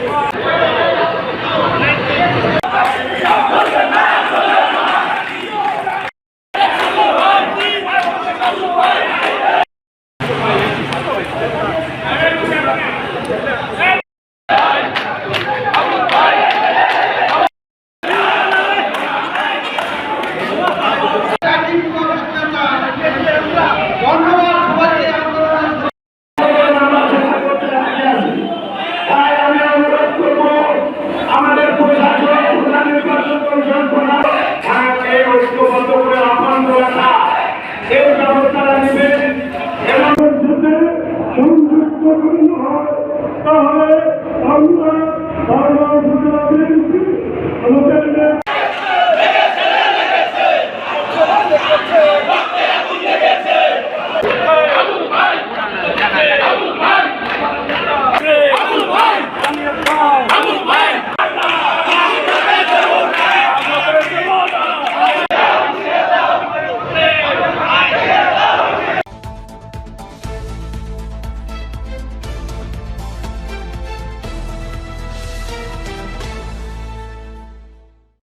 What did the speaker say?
Yeah. তাহলে আমরা বারবার দিয়েছি আমাদের